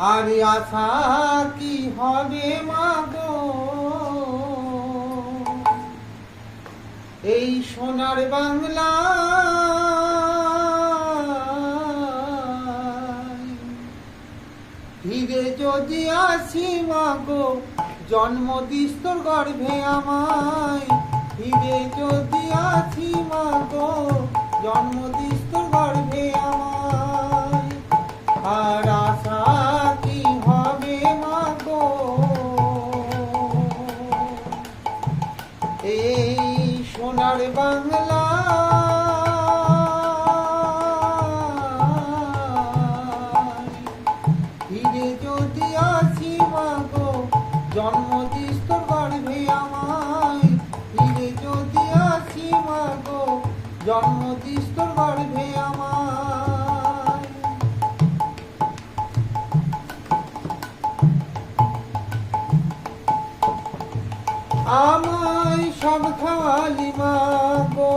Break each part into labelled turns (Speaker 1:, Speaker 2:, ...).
Speaker 1: আর আশা কি হবে মাগো? এই সোনার বাংলা ফিরে যদি আসি মাগো, জন্ম দিস্তর গর্ভে আমায়। ফিরে যদি আসি মাগো, জন্ম দিস্তর সোনার বাংলা। ফিরে যদি আসি মাগো জন্ম দিস্তর গর্ভে আমায়। ফিরে যদি আসি মাগো জন্ম দিস্তর গর্ভে আমায়। আমায় সব খালি মাগো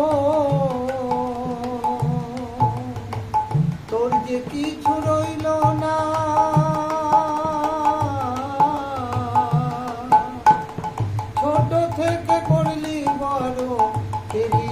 Speaker 1: তোর যে কিছু রইল না। ছোট থেকে করলি বড় তেরি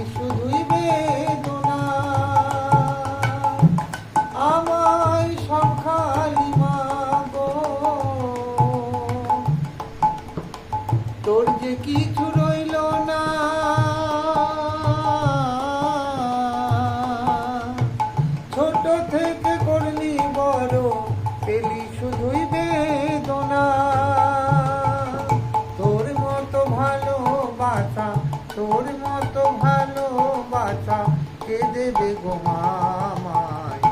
Speaker 1: তোর মতো ভালোবাসা কে দেবে গো মামায়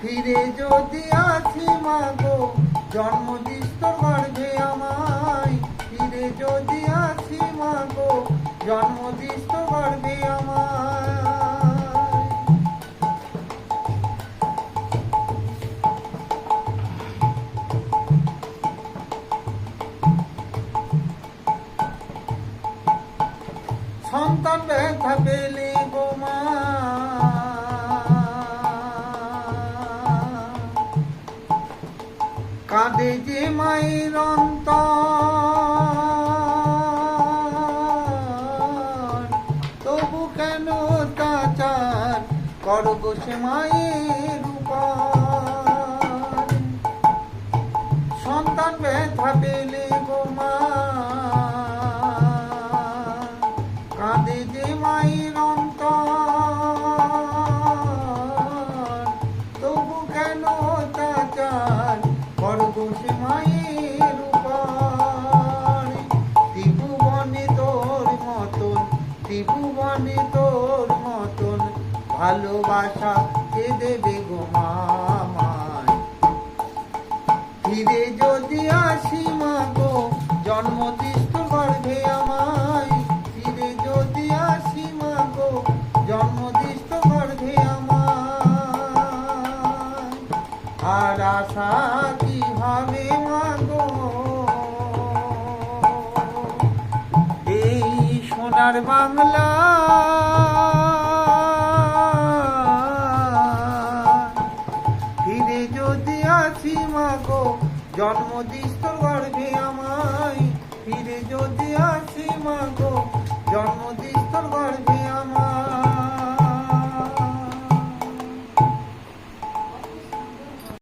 Speaker 1: ফিরে যদি আসি মাগো জন্ম দিস্ত গর্ভে আমায়। ফিরে যদি আসি মাগো জন্ম দিস্ত গর্ভে সন্তান ব্যথা পেলে গো মা কাঁদে যে মায়ের অন্তর। তবু কেন তাচার করব সে মায়ের উপর। সন্তান ব্যথা পেলে ভালোবাসা কে দেবে গো মামায়? ফিরে যদি আসি মাগো জন্ম দিস্ত গর্ভে আমায়। ফিরে যদি আসি মাগো জন্ম দিস্ত গর্ভে আমায়। আর আশা কি হবে মাগো এই সোনার বাংলা যদি আসি মাগো। জন্ম দিস্ত গর্ভে আমায় ফিরে যদি আসি জন্ম দিস্ত গর্ভে আমায়